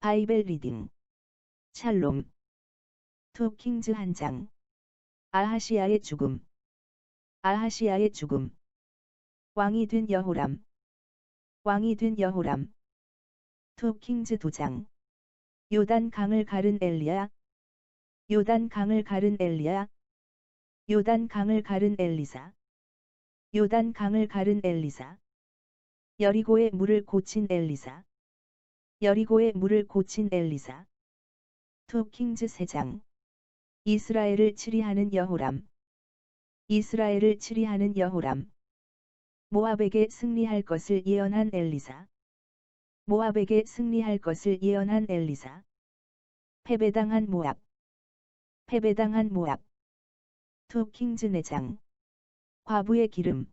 바이벨 리딩. 샬롬. 투 킹즈 한 장. 아하시아의 죽음. 아하시아의 죽음. 왕이 된 여호람. 왕이 된 여호람. 투 킹즈 도장. 요단 강을 가른 엘리야. 요단 강을 가른 엘리야. 요단 강을 가른 엘리사. 요단 강을 가른 엘리사. 여리고의 물을 고친 엘리사 여리고의 물을 고친 엘리사. 투 킹즈 세장. 이스라엘을 치리하는 여호람. 이스라엘을 치리하는 여호람. 모압에게 승리할 것을 예언한 엘리사. 모압에게 승리할 것을 예언한 엘리사. 패배당한 모압. 패배당한 모압. 투 킹즈 내장. 과부의 기름.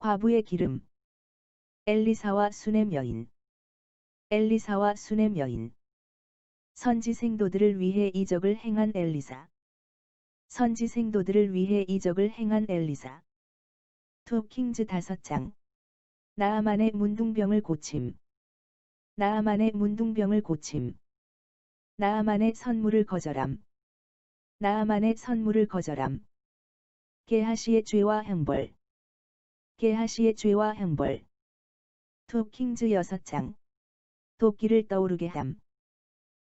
과부의 기름. 엘리사와 수넴 여인 엘리사와 수넴 여인. 선지 생도들을 위해 이적을 행한 엘리사. 선지 생도들을 위해 이적을 행한 엘리사. 투 킹즈 다섯 장. 나아만의 문둥병을 고침. 나아만의 문둥병을 고침. 나아만의 선물을 거절함. 나아만의 선물을 거절함. 게하시의 죄와 형벌. 게하시의 죄와 형벌. 투 킹즈 여섯 장 도끼를 떠오르게 함.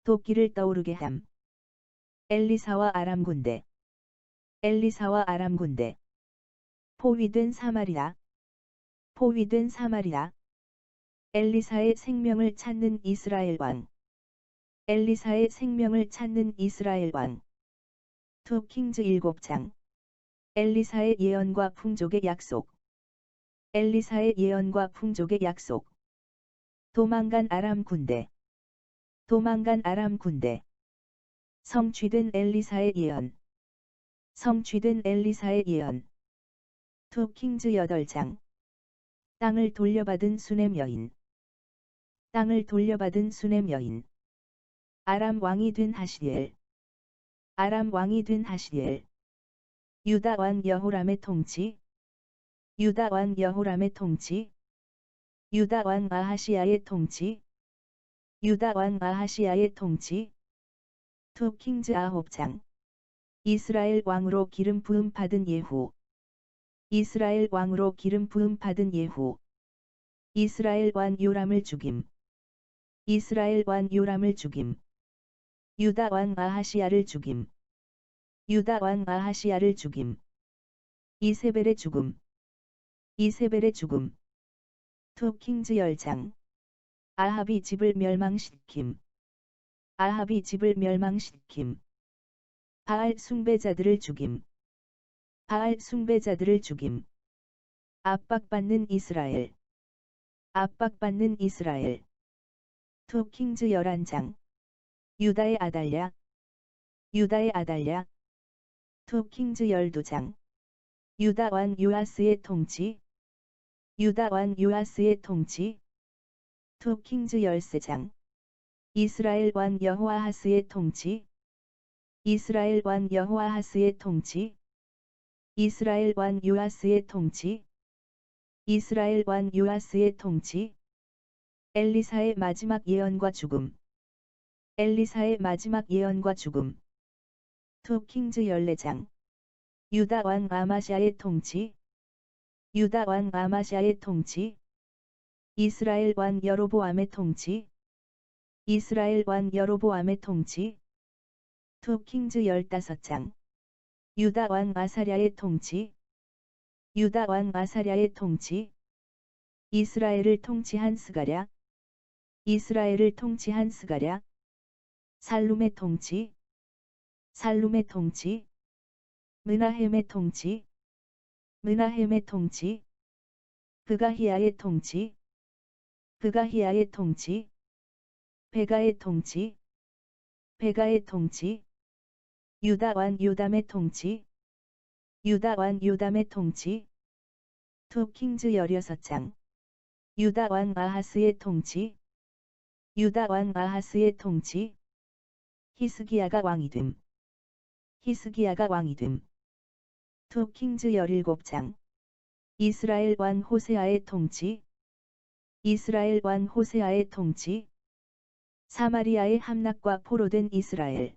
도끼를 떠오르게 함. 엘리사와 아람 군대. 엘리사와 아람 군대. 포위된 사마리아 포위된 사마리아 엘리사의 생명을 찾는 이스라엘 왕. 엘리사의 생명을 찾는 이스라엘 왕. 투 킹즈 일곱 장. 엘리사의 예언과 풍족의 약속. 엘리사의 예언과 풍족의 약속 도망간 아람 군대. 도망간 아람 군대. 성취된 엘리사의 예언. 성취된 엘리사의 예언. 투 킹즈 8장. 땅을 돌려받은 수넴 여인. 땅을 돌려받은 수넴 여인. 아람 왕이 된 하시엘. 아람 왕이 된 하시엘. 유다 왕 여호람의 통치. 유다 왕 여호람의 통치 유다 왕 아하시아의 통치. 유다 왕 아하시아의 통치. 투 킹즈 아홉장. 이스라엘 왕으로 기름 부음 받은 예후. 이스라엘 왕으로 기름 부음 받은 예후. 이스라엘 왕 요람을 죽임. 이스라엘 왕 요람을 죽임. 유다 왕 아하시아를 죽임. 유다 왕 아하시아를 죽임. 이세벨의 죽음. 이세벨의 죽음 투 킹즈 열장 아합이 집을 멸망시킴. 아합이 집을 멸망시킴. 바알 숭배자들을 죽임. 바알 숭배자들을 죽임. 압박받는 이스라엘. 압박받는 이스라엘. 투 킹즈 열한장 유다의 아달랴. 유다의 아달랴. 투 킹즈 열두장 유다 왕 요아스의 통치. 유다 왕 요아스의 통치. 투 킹즈 열세장. 이스라엘 왕 여호아하스의 통치. 이스라엘 왕 여호아하스의 통치. 이스라엘 왕 요아스의 통치. 이스라엘 왕 요아스의 통치. 엘리사의 마지막 예언과 죽음. 엘리사의 마지막 예언과 죽음. 투 킹즈 열네장. 유다 왕 아마샤의 통치 유다 왕 아마샤의 통치 이스라엘 왕 여로보암의 통치 이스라엘 왕 여로보암의 통치 투 킹즈 15장 유다 왕 아사랴의 통치 유다 왕 아사랴의 통치 이스라엘을 통치한 스가랴 이스라엘을 통치한 스가랴 살룸의 통치 살룸의 통치 느나헴의 통치 느나헴의 통치 그가히아의 통치 그가히아의 통치, 베가의 통치, 베가의 통치, 유다완 요담의 통치, 유다완 요담의 통치, 투 킹즈 16장, 유다완 아하스의 통치, 유다완 아하스의 통치, 히스기야가 왕이 됨, 히스기야가 왕이 됨, 투 킹즈 17장, 이스라엘 왕 호세아의 통치, 이스라엘 왕 호세아의 통치 사마리아의 함락과 포로된 이스라엘.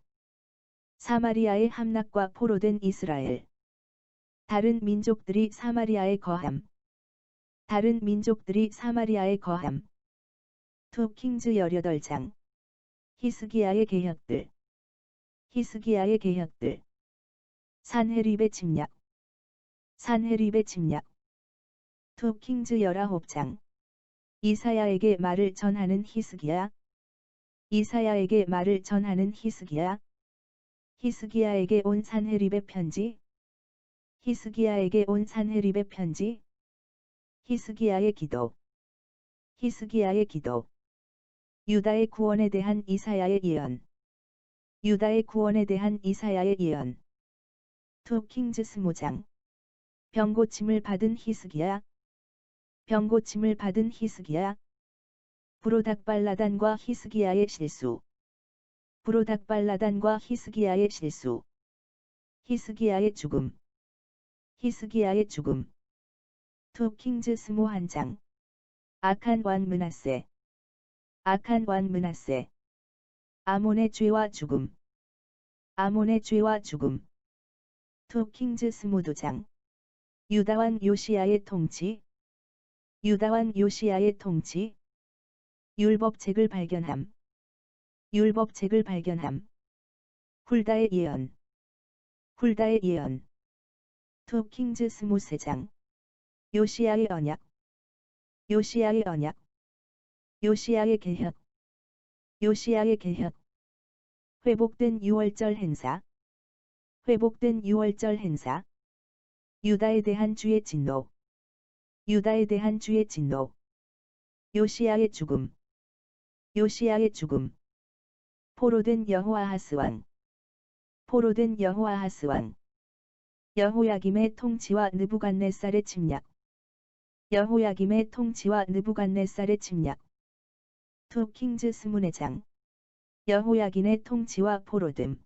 사마리아의 함락과 포로된 이스라엘. 다른 민족들이 사마리아에 거함. 다른 민족들이 사마리아에 거함. 투 킹즈 18장. 히스기야의 계혁들. 히스기야의 계혁들. 산헤립의 침략. 산헤립의 침략. 투 킹즈 19장. 이사야에게 말을 전하는 히스기야. 이사야에게 말을 전하는 히스기야. 히스기야에게 온 산헤립의 편지. 히스기야에게 온 산헤립의 편지. 히스기야의 기도. 히스기야의 기도. 유다의 구원에 대한 이사야의 예언. 유다의 구원에 대한 이사야의 예언. 투 킹즈 스무장. 병고침을 받은 히스기야. 병고침을 받은 히스기야. 브로닥발라단과 히스기야의 실수. 브로닥발라단과 히스기야의 실수. 히스기야의 죽음. 히스기야의 죽음. 투 킹즈 스모 한 장. 악한 왕 문하세. 악한 왕 문하세. 아몬의 죄와 죽음. 아몬의 죄와 죽음. 투 킹즈 스무두 장. 유다왕 요시야의 통치. 유다왕 요시야의 통치. 율법책을 발견함. 율법책을 발견함. 훌다의 예언. 훌다의 예언. 투 킹즈 스무세 장. 요시야의 언약. 요시야의 언약. 요시야의 개혁. 요시야의 개혁. 회복된 6월절 행사. 회복된 6월절 행사. 유다에 대한 주의 진노. 유다에 대한 주의 진노. 요시야의 죽음. 요시야의 죽음. 포로된 여호아하스 왕. 포로된 여호아하스 왕. 여호야김의 통치와 느부갓네살의 침략. 여호야김의 통치와 느부갓네살의 침략. 투 킹즈 스문의 장. 여호야긴의 통치와 포로됨.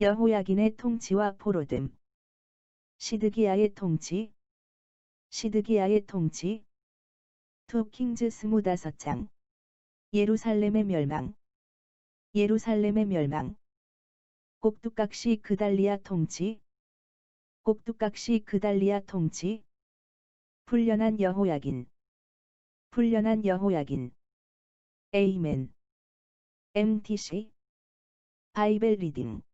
여호야긴의 통치와 포로됨. 시드기야의 통치. 시드기야의 통치. 투 킹즈 스무다섯 장. 예루살렘의 멸망. 예루살렘의 멸망. 꼭두각시 그달리아 통치. 꼭두각시 그달리아 통치. 풀련한 여호야긴. 풀련한 여호야긴. 에이멘. MTC. 바이벨 리딩.